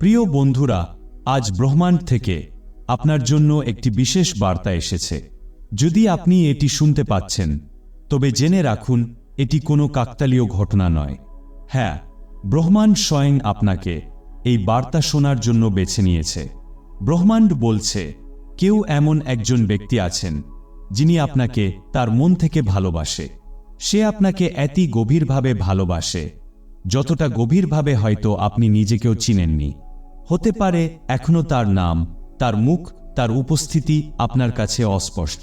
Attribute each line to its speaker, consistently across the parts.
Speaker 1: প্রিয় বন্ধুরা, আজ ব্রহ্মাণ্ড থেকে আপনার জন্য একটি বিশেষ বার্তা এসেছে। যদি আপনি এটি শুনতে পাচ্ছেন, তবে জেনে রাখুন, এটি কোনো কাকতালীয় ঘটনা নয়। হ্যাঁ ব্রহ্মাণ্ড স্বয়ং আপনাকে এই বার্তা শোনার জন্য বেছে নিয়েছে। ব্রহ্মাণ্ড বলছে, কেউ এমন একজন ব্যক্তি আছেন, যিনি আপনাকে তার মন থেকে ভালোবাসে। সে আপনাকে এতই গভীরভাবে ভালোবাসে, যতটা গভীরভাবে হয়তো আপনি নিজেকেও চিনেননি। হতে পারে এখনও তার নাম, তার মুখ, তার উপস্থিতি আপনার কাছে অস্পষ্ট।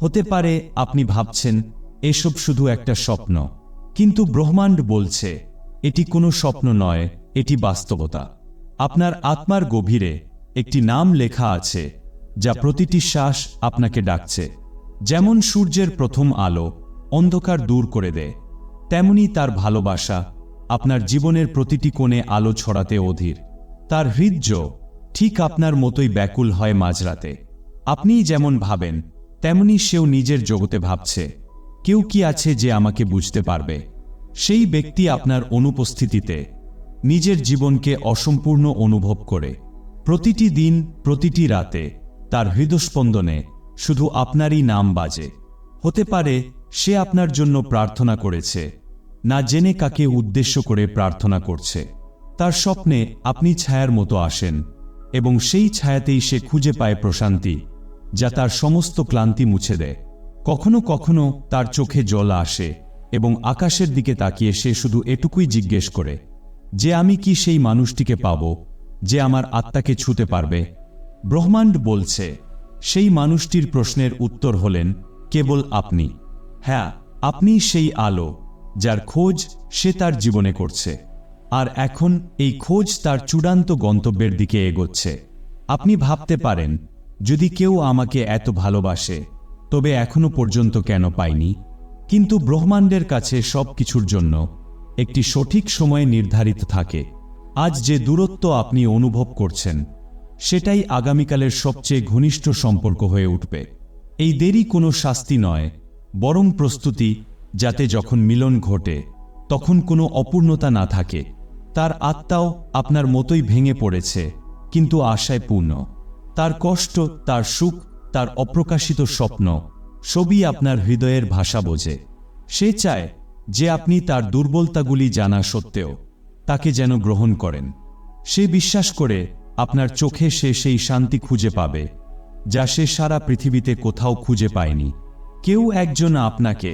Speaker 1: হতে পারে আপনি ভাবছেন, এসব শুধু একটা স্বপ্ন। কিন্তু ব্রহ্মাণ্ড বলছে, এটি কোনো স্বপ্ন নয়, এটি বাস্তবতা। আপনার আত্মার গভীরে একটি নাম লেখা আছে, যা প্রতিটি শ্বাস আপনাকে ডাকছে। যেমন সূর্যের প্রথম আলো অন্ধকার দূর করে দেয়, তেমনি তার ভালোবাসা আপনার জীবনের প্রতিটি কোণে আলো ছড়াতে অধীর। তার হৃদ্য ঠিক আপনার মতোই ব্যাকুল হয় মাঝরাতে। আপনিই যেমন ভাবেন, তেমনি সেও নিজের জগতে ভাবছে, কেউ কি আছে যে আমাকে বুঝতে পারবে? সেই ব্যক্তি আপনার অনুপস্থিতিতে নিজের জীবনকে অসম্পূর্ণ অনুভব করে। প্রতিটি দিন, প্রতিটি রাতে তার হৃদস্পন্দনে শুধু আপনারই নাম বাজে। হতে পারে সে আপনার জন্য প্রার্থনা করেছে, না জেনে কাকে উদ্দেশ্য করে প্রার্থনা করছে। তার স্বপ্নে আপনি ছায়ার মতো আসেন, এবং সেই ছায়াতেই সে খুঁজে পায় প্রশান্তি, যা তার সমস্ত ক্লান্তি মুছে দেয়। কখনো কখনো তার চোখে জল আসে, এবং আকাশের দিকে তাকিয়ে সে শুধু এটুকুই জিজ্ঞেস করে, যে আমি কি সেই মানুষটিকে পাব, যে আমার আত্মাকে ছুতে পারবে? ব্রহ্মাণ্ড বলছে, সেই মানুষটির প্রশ্নের উত্তর হলেন, কেবল আপনি। হ্যাঁ আপনি সেই আলো, যার খোঁজ সে তার জীবনে করছে। আর এখন এই খোঁজ তার চূড়ান্ত গন্তব্যের দিকে এগোচ্ছে। আপনি ভাবতে পারেন, যদি কেউ আমাকে এত ভালোবাসে, তবে এখনও পর্যন্ত কেন পাইনি? কিন্তু ব্রহ্মাণ্ডের কাছে সব কিছুর জন্য একটি সঠিক সময়ে নির্ধারিত থাকে। আজ যে দূরত্ব আপনি অনুভব করছেন, সেটাই আগামীকালের সবচেয়ে ঘনিষ্ঠ সম্পর্ক হয়ে উঠবে। এই দেরি কোনো শাস্তি নয়, বরং প্রস্তুতি, যাতে যখন মিলন ঘটে, তখন কোনো অপূর্ণতা না থাকে। তার আত্মাও আপনার মতোই ভেঙে পড়েছে, কিন্তু আশায় পূর্ণ। তার কষ্ট, তার সুখ, তার অপ্রকাশিত স্বপ্ন, সবই আপনার হৃদয়ের ভাষা বোঝে। সে চায় যে আপনি তার দুর্বলতাগুলি জানা সত্ত্বেও তাকে যেন গ্রহণ করেন। সে বিশ্বাস করে আপনার চোখে সে সেই শান্তি খুঁজে পাবে, যা সে সারা পৃথিবীতে কোথাও খুঁজে পায়নি। কেউ একজন আপনাকে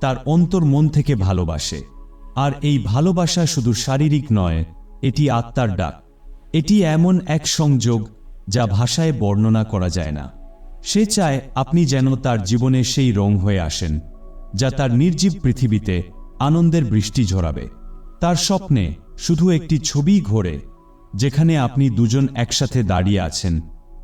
Speaker 1: তার অন্তর মন থেকে ভালোবাসে। আর এই ভালোবাসা শুধু শারীরিক নয়, এটি আত্মার ডাক। এটি এমন এক সংযোগ যা ভাষায় বর্ণনা করা যায় না। সে চায় আপনি যেন তার জীবনে সেই রং হয়ে আসেন, যা তার নির্জীব পৃথিবীতে আনন্দের বৃষ্টি ঝরাবে। তার স্বপ্নে শুধু একটি ছবি ঘোরে, যেখানে আপনি দুজন একসাথে দাঁড়িয়ে আছেন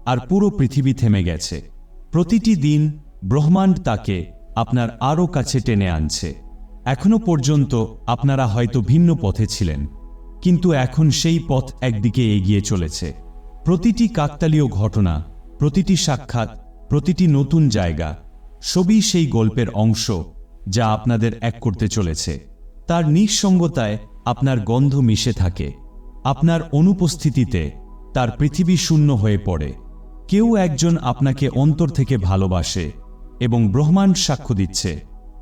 Speaker 1: আর পুরো পৃথিবী থেমে গেছে। প্রতিটি দিন ব্রহ্মাণ্ড তাকে আপনার আরও কাছে টেনে আনছে। এখনও পর্যন্ত আপনারা হয়তো ভিন্ন পথে ছিলেন, কিন্তু এখন সেই পথ একদিকে এগিয়ে চলেছে। প্রতিটি কাকতালীয় ঘটনা, প্রতিটি সাক্ষাৎ, প্রতিটি নতুন জায়গা, সবই সেই গল্পের অংশ যা আপনাদের এক করতে চলেছে। তার নিঃসঙ্গতায় আপনার গন্ধ মিশে থাকে, আপনার অনুপস্থিতিতে তার পৃথিবী শূন্য হয়ে পড়ে। কেউ একজন আপনাকে অন্তর থেকে ভালোবাসে এবং ব্রহ্মাণ্ড সাক্ষ্য দিচ্ছে।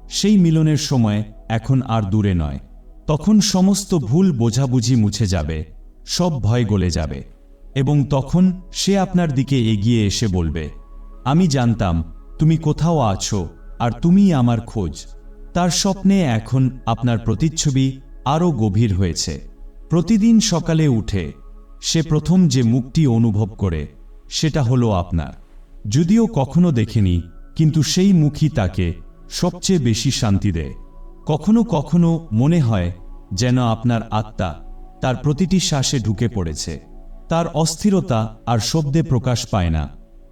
Speaker 1: সেই মিলনের সময় এখন আর দূরে নয়। তখন সমস্ত ভুল বোঝাবুঝি মুছে যাবে, সব ভয় গলে যাবে, এবং তখন সে আপনার দিকে এগিয়ে এসে বলবে, আমি জানতাম তুমি কোথাও আছো আর তুমিই আমার খোঁজ। তার স্বপ্নে এখন আপনার প্রতিচ্ছবি আরও গভীর হয়েছে। প্রতিদিন সকালে উঠে সে প্রথম যে মুখটি অনুভব করে, সেটা হলো আপনার। যদিও কখনো দেখেনি, কিন্তু সেই মুখই তাকে সবচেয়ে বেশি শান্তি দেয়। কখনো কখনো মনে হয় যেন আপনার আত্মা তার প্রতিটি শ্বাসে ঢুকে পড়েছে। তার অস্থিরতা আর শব্দে প্রকাশ পায় না।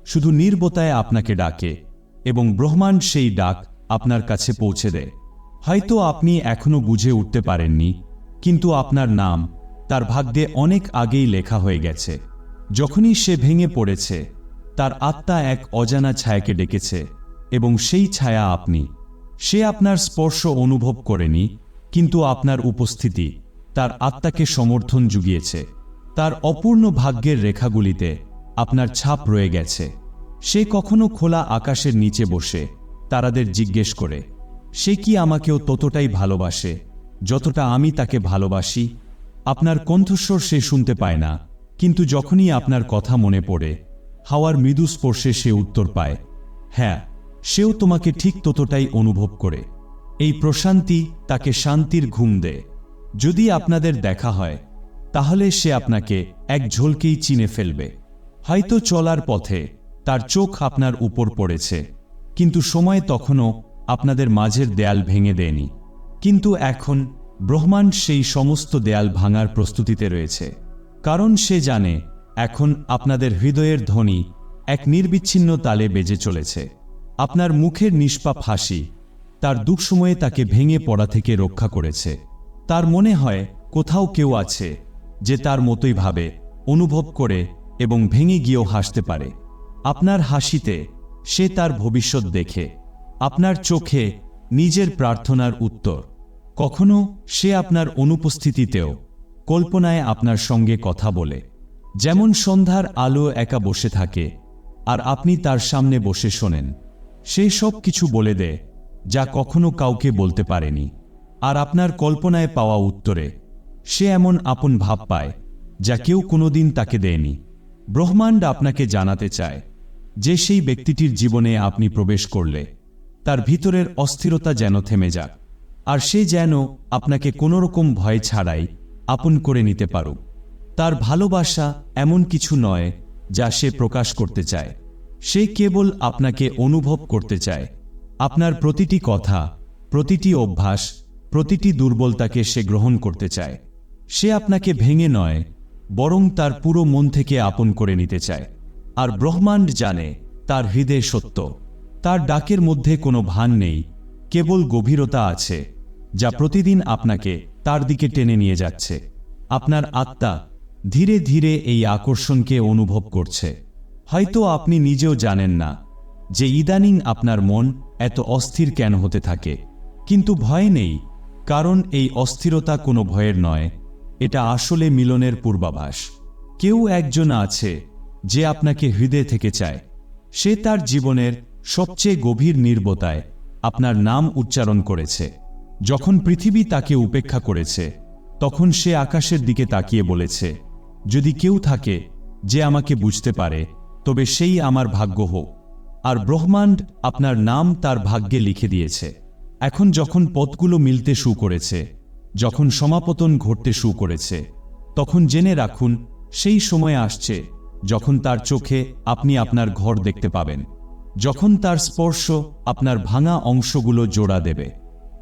Speaker 1: শুধু নির্বতায় আপনাকে ডাকে এবং ব্রহ্মাণ্ড সেই ডাক আপনার কাছে পৌঁছে দেয়। হয়তো আপনি এখনও বুঝে উঠতে পারেননি, কিন্তু আপনার নাম তার ভাগ্যে অনেক আগেই লেখা হয়ে গেছে। যখনই সে ভেঙে পড়েছে, তার আত্মা এক অজানা ছায়াকে ডেকেছে। এবং সেই ছায়া আপনি। সে আপনার স্পর্শ অনুভব করেনি, কিন্তু আপনার উপস্থিতি, তার আত্মাকে সমর্থন জুগিয়েছে। তার অপূর্ণ ভাগ্যের রেখাগুলিতে আপনার ছাপ রয়ে গেছে। সে কখনো খোলা আকাশের নিচে বসে তারাদের জিজ্ঞেস করে, সে কি আমাকেও ততটাই ভালোবাসে, যতটা আমি তাকে ভালোবাসি? আপনার কণ্ঠস্বর সে শুনতে পায় না, কিন্তু যখনই আপনার কথা মনে পড়ে, হাওয়ার মৃদু স্পর্শে সে উত্তর পায় হ্যাঁ সেও তোমাকে ঠিক ততটাই অনুভব করে। এই প্রশান্তি তাকে শান্তির ঘুম দেয়। যদি আপনাদের দেখা হয়, তাহলে সে আপনাকে এক ঝলকেই চিনে ফেলবে। হয়তো চলার পথে তার চোখ আপনার উপর পড়েছে, কিন্তু সময় তখনও আপনাদের মাঝের দেয়াল ভেঙে দেয়নি। কিন্তু এখন ব্রহ্মাণ্ড সেই সমস্ত দেয়াল ভাঙার প্রস্তুতিতে রয়েছে, কারণ সে জানে এখন আপনাদের হৃদয়ের ধ্বনি এক নির্বিচ্ছিন্ন তালে বেজে চলেছে। আপনার মুখের নিষ্পাপ হাসি, তার দুঃসময়ে তাকে ভেঙে পড়া থেকে রক্ষা করেছে। তার মনে হয়, কোথাও কেউ আছে যে তার মতোই ভাবে, অনুভব করে এবং ভেঙে গিয়েও হাসতে পারে। আপনার হাসিতে সে তার ভবিষ্যৎ দেখে। আপনার চোখে নিজের প্রার্থনার উত্তর। কখনো সে আপনার অনুপস্থিতিতেও কল্পনায় আপনার সঙ্গে কথা বলে। যেমন সন্ধ্যার আলো একা বসে থাকে, আর আপনি তার সামনে বসে শোনেন। সে সব কিছু বলে দেয়, যা কখনো কাউকে বলতে পারেনি, আর আপনার কল্পনায় পাওয়া উত্তরে। সে এমন আপন ভাব পায়, যা কেউ কোনোদিন তাকে দেয়নি। ব্রহ্মাণ্ড আপনাকে জানাতে চায় যে সেই ব্যক্তিটির জীবনে আপনি প্রবেশ করলে, তার ভিতরের অস্থিরতা যেন থেমে যাক, আর সে যেন আপনাকে কোনোরকম ভয় ছাড়াই আপন করে নিতে পারুক। তার ভালোবাসা এমন কিছু নয়, যা সে প্রকাশ করতে চায়। সে কেবল আপনাকে অনুভব করতে চায়। আপনার প্রতিটি কথা, প্রতিটি অভ্যাস, প্রতিটি দুর্বলতাকে সে গ্রহণ করতে চায়। সে আপনাকে ভেঙে নয়, বরং তার পুরো মন থেকে আপন করে নিতে চায়। আর ব্রহ্মাণ্ড জানে, তার হৃদয় সত্য। তার ডাকের মধ্যে কোনো ভান নেই, কেবল গভীরতা আছে, যা প্রতিদিন আপনাকে তার দিকে টেনে নিয়ে যাচ্ছে। আপনার আত্মা ধীরে ধীরে এই আকর্ষণকে অনুভব করছে। হয়তো আপনি নিজেও জানেন না যে ইদানিং আপনার মন এত অস্থির কেন হতে থাকে। কিন্তু ভয় নেই, কারণ এই অস্থিরতা কোনো ভয়ের নয়, এটা আসলে মিলনের পূর্বাভাস। কেউ একজন আছে যে আপনাকে হৃদয় থেকে চায়। সে তার জীবনের সবচেয়ে গভীর নির্বতায় আপনার নাম উচ্চারণ করেছে। যখন পৃথিবী তাকে উপেক্ষা করেছে, তখন সে আকাশের দিকে তাকিয়ে বলেছে, যদি কেউ থাকে যে আমাকে বুঝতে পারে তবে সেই আমার ভাগ্য হোক। আর ব্রহ্মাণ্ড আপনার নাম তার ভাগ্যে লিখে দিয়েছে। এখন যখন পথগুলো মিলতে শু করেছে, যখন সমাপতন ঘটতে শু করেছে, তখন জেনে রাখুন, সেই সময় আসছে যখন তার চোখে আপনি আপনার ঘর দেখতে পাবেন। যখন তার স্পর্শ আপনার ভাঙা অংশগুলো জোড়া দেবে।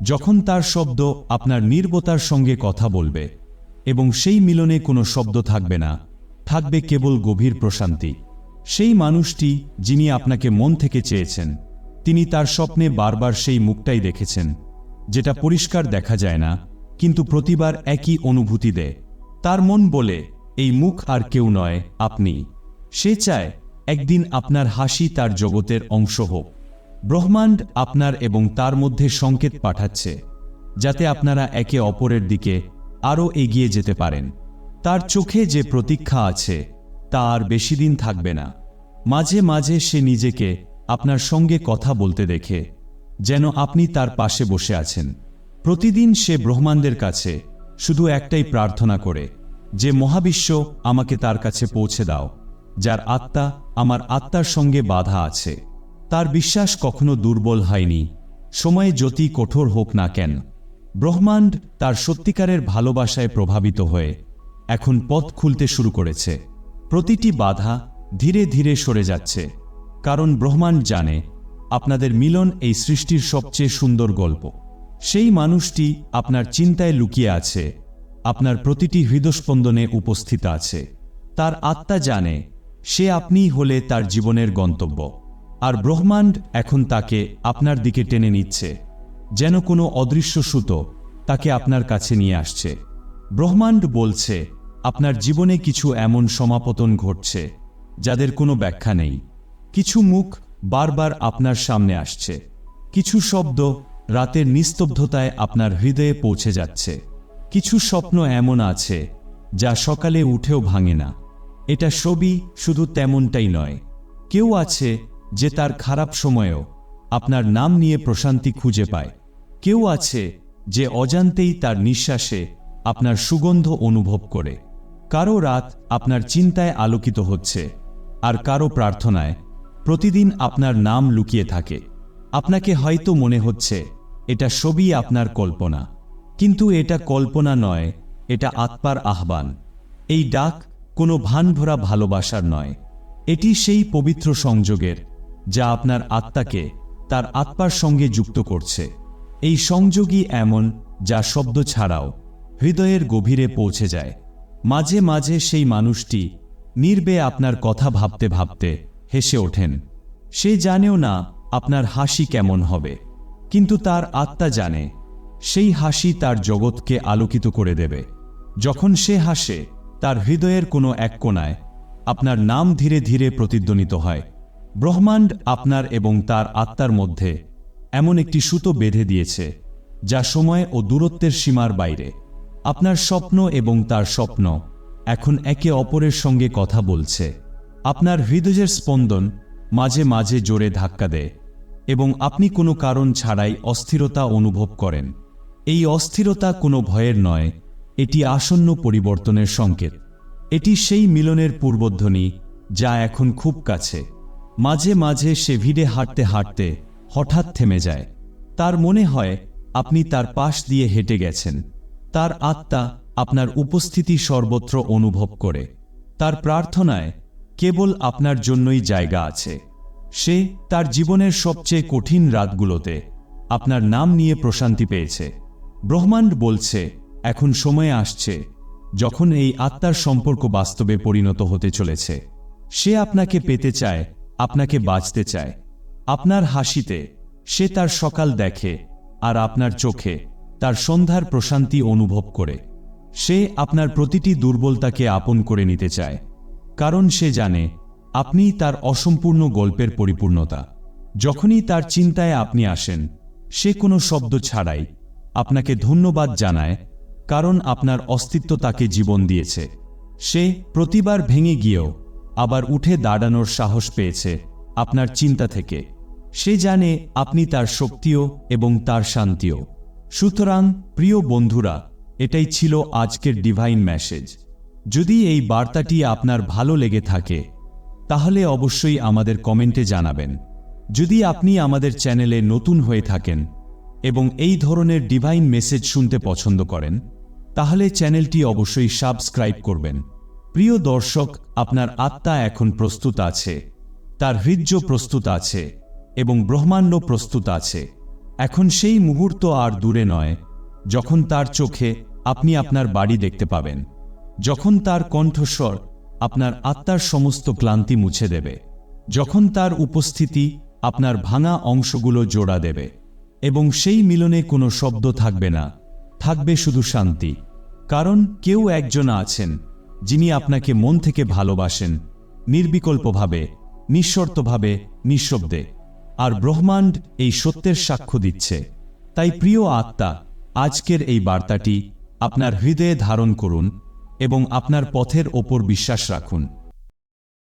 Speaker 1: যখন তার শব্দ আপনার নির্বতার সঙ্গে কথা বলবে। এবং সেই মিলনে কোনো শব্দ থাকবে না, থাকবে কেবল গভীর প্রশান্তি। সেই মানুষটি যিনি আপনাকে মন থেকে চেয়েছেন, তিনি তার স্বপ্নে বারবার সেই মুখটাই দেখেছেন, যেটা পরিষ্কার দেখা যায় না, কিন্তু প্রতিবার একই অনুভূতি দেয়। তার মন বলে, এই মুখ আর কেউ নয়, আপনি। সে চায়, একদিন আপনার হাসি তার জগতের অংশ হোক। ব্রহ্মাণ্ড আপনার এবং তার মধ্যে সংকেত পাঠাচ্ছে, যাতে আপনারা একে অপরের দিকে আরও এগিয়ে যেতে পারেন। তার চোখে যে প্রতীক্ষা আছে, তা আর বেশি দিন থাকবে না। মাঝে মাঝে সে নিজেকে আপনার সঙ্গে কথা বলতে দেখে, যেন আপনি তার পাশে বসে আছেন। প্রতিদিন সে ব্রহ্মাণ্ডের কাছে শুধু একটাই প্রার্থনা করে, যে মহাবিশ্ব আমাকে তার কাছে পৌঁছে দাও, যার আত্মা আমার আত্মার সঙ্গে বাধা আছে। তার বিশ্বাস কখনো দুর্বল হয়নি, সময়ে যতই কঠোর হোক না কেন। ব্রহ্মাণ্ড তার সত্যিকারের ভালোবাসায় প্রভাবিত হয়ে এখন পথ খুলতে শুরু করেছে। প্রতিটি বাধা ধীরে ধীরে সরে যাচ্ছে। কারণ ব্রহ্মাণ্ড জানে, আপনাদের মিলন এই সৃষ্টির সবচেয়ে সুন্দর গল্প। সেই মানুষটি আপনার চিন্তায় লুকিয়ে আছে, আপনার প্রতিটি হৃদস্পন্দনে উপস্থিত আছে। তার আত্মা জানে, সে আপনিই হলে তার জীবনের গন্তব্য। আর ব্রহ্মাণ্ড এখন তাকে আপনার দিকে টেনে নিচ্ছে, যেন কোনো অদৃশ্য সুতো তাকে আপনার কাছে নিয়ে আসছে। ব্রহ্মাণ্ড বলছে, আপনার জীবনে কিছু এমন সমাপতন ঘটছে। যাদের কোনো ব্যাখ্যা নেই। কিছু মুখ বারবার আপনার সামনে আসছে। কিছু শব্দ রাতের নিস্তব্ধতায় আপনার হৃদয়ে পৌঁছে যাচ্ছে। কিছু স্বপ্ন এমন আছে যা সকালে উঠেও ভাঙে না। এটা সবই শুধু তেমনটাই নয়। কেউ আছে যে তার খারাপ সময়েও আপনার নাম নিয়ে প্রশান্তি খুঁজে পায়। কেউ আছে যে অজান্তেই তার নিঃশ্বাসে আপনার সুগন্ধ অনুভব করে। কারও রাত আপনার চিন্তায় আলোকিত হচ্ছে। আর কারও প্রার্থনায় প্রতিদিন আপনার নাম লুকিয়ে থাকে। আপনাকে হয়তো মনে হচ্ছে, এটা সবই আপনার কল্পনা। কিন্তু এটা কল্পনা নয়, এটা আত্মার আহ্বান। এই ডাক কোনো ভানভরা ভালোবাসার নয়। এটি সেই পবিত্র সংযোগের, যা আপনার আত্মাকে তার আত্মার সঙ্গে যুক্ত করছে। এই সংযোগই এমন, যা শব্দ ছাড়াও হৃদয়ের গভীরে পৌঁছে যায়। মাঝে মাঝে সেই মানুষটি নির্বে আপনার কথা ভাবতে ভাবতে হেসে ওঠেন। সে জানেও না আপনার হাসি কেমন হবে, কিন্তু তার আত্মা জানে, সেই হাসি তার জগৎকে আলোকিত করে দেবে। যখন সে হাসে, তার হৃদয়ের কোনো এক কোণায় আপনার নাম ধীরে ধীরে প্রতিধ্বনিত হয়। ব্রহ্মাণ্ড আপনার এবং তার আত্মার মধ্যে এমন একটি সুতো বেঁধে দিয়েছে, যা সময় ও দূরত্বের সীমার বাইরে। আপনার স্বপ্ন এবং তার স্বপ্ন এখন একে অপরের সঙ্গে কথা বলছে। আপনার হৃদয়ের স্পন্দন মাঝে মাঝে জোরে ধাক্কা দেয় এবং আপনি কোনো কারণ ছাড়াই অস্থিরতা অনুভব করেন। এই অস্থিরতা কোনো ভয়ের নয়, এটি আসন্ন পরিবর্তনের সংকেত। এটি সেই মিলনের পূর্বধ্বনি যা এখন খুব কাছে। মাঝে মাঝে সে ভিড়ে হাঁটতে হাঁটতে হঠাৎ থেমে যায়। তার মনে হয় আপনি তার পাশ দিয়ে হেঁটে গেছেন। তার আত্মা আপনার উপস্থিতি সর্বত্র অনুভব করে। তার প্রার্থনায় কেবল আপনার জন্যই জায়গা আছে। সে তার জীবনের সবচেয়ে কঠিন রাতগুলোতে আপনার নাম নিয়ে প্রশান্তি পেয়েছে। ব্রহ্মাণ্ড বলছে, এখন সময় আসছে, যখন এই আত্মার সম্পর্ক বাস্তবে পরিণত হতে চলেছে। সে আপনাকে পেতে চায়, আপনাকে বাঁচতে চায়। আপনার হাসিতে সে তার সকাল দেখে আর আপনার চোখে তার সন্ধ্যার প্রশান্তি অনুভব করে। সে আপনার প্রতিটি দুর্বলতাকে আপন করে নিতে চায়, কারণ সে জানে আপনি তার অসম্পূর্ণ গল্পের পরিপূর্ণতা। যখনই তার চিন্তায় আপনি আসেন, সে কোনো শব্দ ছাড়াই আপনাকে ধন্যবাদ জানায়, কারণ আপনার অস্তিত্ব তাকে জীবন দিয়েছে। সে প্রতিবার ভেঙে গিয়েও আবার উঠে দাঁড়ানোর সাহস পেয়েছে আপনার চিন্তা থেকে। সে জানে আপনি তার শক্তিও এবং তার শান্তিও। সুতরাং, প্রিয় বন্ধুরা এটাই ছিল আজকের ডিভাইন মেসেজ যদি এই বার্তাটি আপনার ভালো লেগে থাকে, তাহলে অবশ্যই আমাদের কমেন্টে জানাবেন। যদি আপনি আমাদের চ্যানেলে নতুন হয়ে থাকেন এবং এই ধরনের ডিভাইন মেসেজ শুনতে পছন্দ করেন, তাহলে চ্যানেলটি অবশ্যই সাবস্ক্রাইব করবেন। প্রিয় দর্শক, আপনার আত্মা এখন প্রস্তুত আছে, তার হৃদয প্রস্তুত আছে এবং ব্রহ্মাণ্ড প্রস্তুত আছে। এখন সেই মুহূর্ত আর দূরে নয় যখন তার চোখে আপনি আপনার বাড়ি দেখতে পাবেন, যখন তার কণ্ঠস্বর আপনার আত্মার সমস্ত ক্লান্তি মুছে দেবে, যখন তার উপস্থিতি আপনার ভাঙা অংশগুলো জোড়া দেবে, এবং সেই মিলনে কোনো শব্দ থাকবে না, থাকবে শুধু শান্তি, কারণ কেউ একজন আছেন, যিনি আপনাকে মন থেকে ভালোবাসেন, নির্বিকল্পভাবে, নিঃশর্তভাবে, নিঃশব্দে, আর ব্রহ্মাণ্ড এই সত্যের সাক্ষ্য দিচ্ছে, তাই প্রিয় আত্মা আজকের এই বার্তাটি আপনার হৃদয়ে ধারণ করুন এবং আপনার পথের ওপর বিশ্বাস রাখুন।